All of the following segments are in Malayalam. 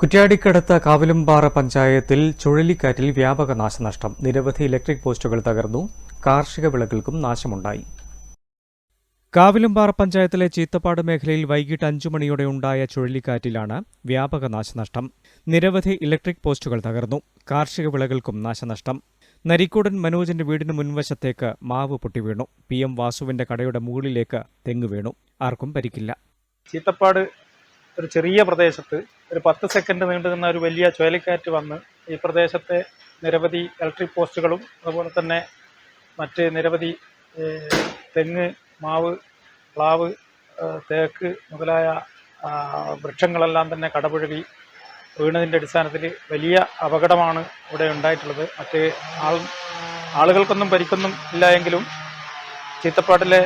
കുറ്റ്യാടിക്കടുത്ത കാവിലുംപാറ പഞ്ചായത്തിൽ ചുഴലിക്കാറ്റിൽ വ്യാപക നാശനഷ്ടം. നിരവധി ഇലക്ട്രിക് പോസ്റ്റുകൾ തകർന്നു. കാർഷിക വിളകൾക്കും നാശമുണ്ടായി. കാവിലുംപാറ പഞ്ചായത്തിലെ ചീത്തപ്പാട് മേഖലയിൽ വൈകിട്ട് അഞ്ചു മണിയോടെ ഉണ്ടായ ചുഴലിക്കാറ്റിലാണ് വ്യാപക നാശനഷ്ടം. നിരവധി ഇലക്ട്രിക് പോസ്റ്റുകൾ തകർന്നു. കാർഷിക വിളകൾക്കും നാശനഷ്ടം. നരിക്കൂടൻ മനോജിന്റെ വീടിന് മുൻവശത്തേക്ക് മാവ് പൊട്ടിവീണു പി എം വാസുവിന്റെ കടയുടെ മുകളിലേക്ക് തെങ്ങ് വീണു. ആർക്കും പരിക്കില്ല. ചീത്തപ്പാട് ഒരു ചെറിയ പ്രദേശത്ത് ഒരു പത്ത് സെക്കൻഡ് നീണ്ടു നിന്ന ഒരു വലിയ ചുഴലിക്കാറ്റ് വന്ന് ഈ പ്രദേശത്തെ നിരവധി ഇലക്ട്രിക് പോസ്റ്റുകളും അതുപോലെ തന്നെ മറ്റ് നിരവധി തെങ്ങ് മാവ് പ്ലാവ് തേക്ക് മുതലായ വൃക്ഷങ്ങളെല്ലാം തന്നെ കടപുഴകി വീണതിന്റെ അടിസ്ഥാനത്തിൽ വലിയ അപകടമാണ് ഇവിടെ ഉണ്ടായിട്ടുള്ളത്. മറ്റ് ആൾ ആളുകൾക്കൊന്നും പരിക്കൊന്നും ഇല്ല എങ്കിലും ചീത്തപ്പാട്ടിലെ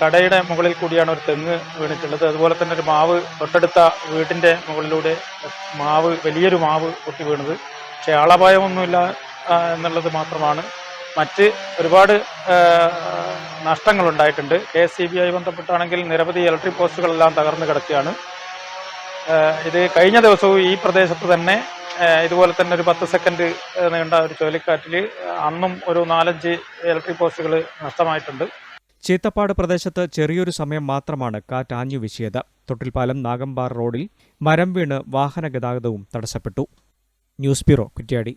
കടയുടെ മുകളിൽ കൂടിയാണ് ഒരു തെങ്ങ് വീണിട്ടുള്ളത്. അതുപോലെ തന്നെ ഒരു മാവ് തൊട്ടടുത്ത വീടിന്റെ മുകളിലൂടെ മാവ് വലിയൊരു മാവ് പൊട്ടി വീണത്. പക്ഷേ ആളപായമൊന്നുമില്ല എന്നുള്ളത് മാത്രമാണ്. മറ്റ് ഒരുപാട് നഷ്ടങ്ങളുണ്ടായിട്ടുണ്ട്. കെ എസ് സി ബി ആയി ബന്ധപ്പെട്ടാണെങ്കിൽ നിരവധി ഇലക്ട്രിക് പോസ്റ്റുകളെല്ലാം തകർന്നു കിടക്കുകയാണ്. ഇത് കഴിഞ്ഞ ദിവസവും ഈ പ്രദേശത്ത് തന്നെ ഇതുപോലെ തന്നെ ഒരു പത്ത് സെക്കൻഡ് നീണ്ട ഒരു ചുഴലിക്കാറ്റിൽ അന്നും ഒരു നാലഞ്ച് ഇലക്ട്രിക് പോസ്റ്റുകൾ നഷ്ടമായിട്ടുണ്ട്. ചീത്തപ്പാട് പ്രദേശത്ത് ചെറിയൊരു സമയം മാത്രമാണ് കാറ്റ് ആഞ്ഞു വീശിയത്. തൊട്ടിൽപ്പാലം നാഗമ്പാർ റോഡിൽ മരം വീണ് വാഹന ഗതാഗതവും തടസ്സപ്പെട്ടു. News bureau Kuttiadi.